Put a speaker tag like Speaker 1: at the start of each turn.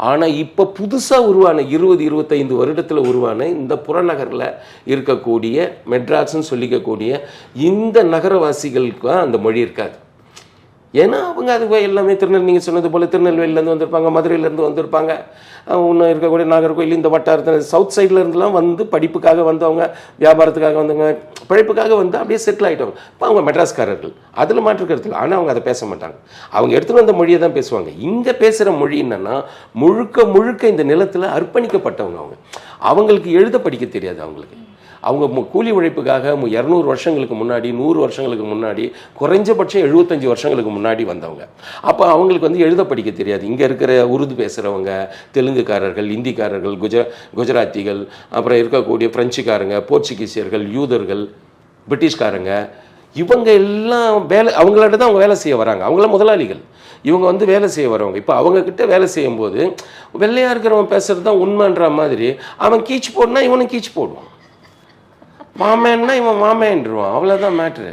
Speaker 1: ஆனால் இப்போ புதுசாக உருவான இருபது இருபத்தைந்து வருடத்தில் உருவான இந்த புறநகரில் இருக்கக்கூடிய மெட்ராஸ்ன்னு சொல்லிக்கக்கூடிய இந்த நகரவாசிகளுக்கு அந்த மொழி இருக்காது. ஏன்னா அவங்க அது போய் எல்லாமே திருநெல் நீங்கள் சொன்னது போல் திருநெல்வேலியிலேருந்து வந்திருப்பாங்க மதுரையிலேருந்து வந்திருப்பாங்க. இன்னும் இருக்கக்கூடிய நாகர்கோயில் இந்த வட்டாரத்தில் சவுத் சைட்லேருந்துலாம் வந்து படிப்புக்காக வந்தவங்க வியாபாரத்துக்காக வந்தவங்க பிழைப்புக்காக வந்து அப்படியே செட்டில் ஆகிட்டவங்க இப்போ அவங்க மெட்ராஸ்காரர்கள். அதில் மாற்றுக்கிறதுல ஆனால் அவங்க அதை பேச மாட்டாங்க. அவங்க எடுத்துகிட்டு வந்த மொழியை தான் பேசுவாங்க. இங்கே பேசுகிற மொழி என்னன்னா முழுக்க முழுக்க இந்த நிலத்தில் அர்ப்பணிக்கப்பட்டவங்க அவங்க. அவங்களுக்கு எழுத படிக்க தெரியாது அவங்களுக்கு. அவங்க மு- கூலி உழைப்புக்காக இரநூறு வருஷங்களுக்கு முன்னாடி நூறு வருஷங்களுக்கு முன்னாடி குறைஞ்சபட்சம் எழுபத்தஞ்சு வருஷங்களுக்கு முன்னாடி வந்தவங்க. அப்போ அவங்களுக்கு வந்து எழுத படிக்க தெரியாது. இங்கே இருக்கிற உருது பேசுகிறவங்க தெலுங்குக்காரர்கள் இந்திக்காரர்கள் குஜ குஜராத்திகள் அப்புறம் இருக்கக்கூடிய பிரெஞ்சுக்காரங்க போர்ச்சுகீசியர்கள் யூதர்கள் பிரிட்டிஷ்காரங்க இவங்க எல்லாம் வேலை அவங்களாட்ட தான் அவங்க வேலை செய்ய வராங்க. அவங்களாம் முதலாளிகள். இவங்க வந்து வேலை செய்ய வரவங்க. இப்போ அவங்கக்கிட்ட வேலை செய்யும்போது வெள்ளையாக இருக்கிறவன் பேசுகிறது தான் உண்மைன்ற மாதிரி அவன் கீச்சு போடனா இவனும் கீச்சு போடுவான். மாமேன்னா இவன் மாமேன்ருவான். அவ்வளோதான் மேட்ரு